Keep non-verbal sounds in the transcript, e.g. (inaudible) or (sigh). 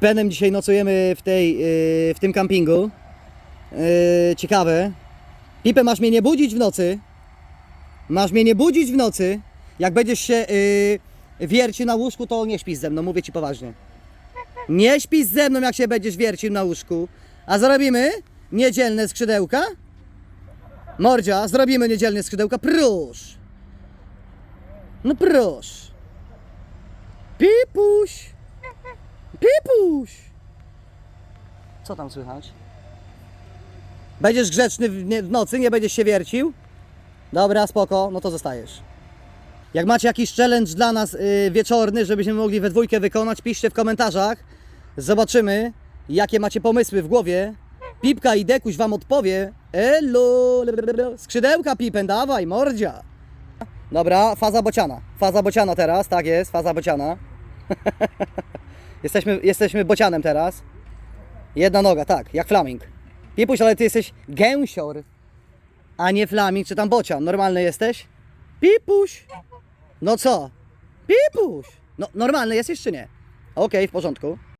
Benem dzisiaj nocujemy w, tej, yy, w tym kampingu. Yy, ciekawe. Pipę masz mnie nie budzić w nocy. Masz mnie nie budzić w nocy. Jak będziesz się yy, wiercił na łóżku, to nie śpisz ze mną, mówię ci poważnie. Nie śpisz ze mną, jak się będziesz wiercił na łóżku. A zrobimy niedzielne skrzydełka? Mordzia, zrobimy niedzielne skrzydełka, proszę. No proszę. Pipuś. Pipuś! Co tam słychać? Będziesz grzeczny w, nie, w nocy, nie będziesz się wiercił? Dobra, spoko, no to zostajesz. Jak macie jakiś challenge dla nas y, wieczorny, żebyśmy mogli we dwójkę wykonać, piszcie w komentarzach. Zobaczymy, jakie macie pomysły w głowie. Pipka i Dekuś wam odpowie. Elo! Skrzydełka Pipen, dawaj, mordzia! Dobra, faza bociana. Faza bociana teraz, tak jest, faza bociana. (laughs) Jesteśmy, jesteśmy bocianem teraz. Jedna noga, tak, jak flaming. Pipuś, ale ty jesteś gęsior, a nie flaming, czy tam bocian. Normalny jesteś? Pipuś! No co? Pipuś! No, normalny jesteś czy nie? Okej, w porządku.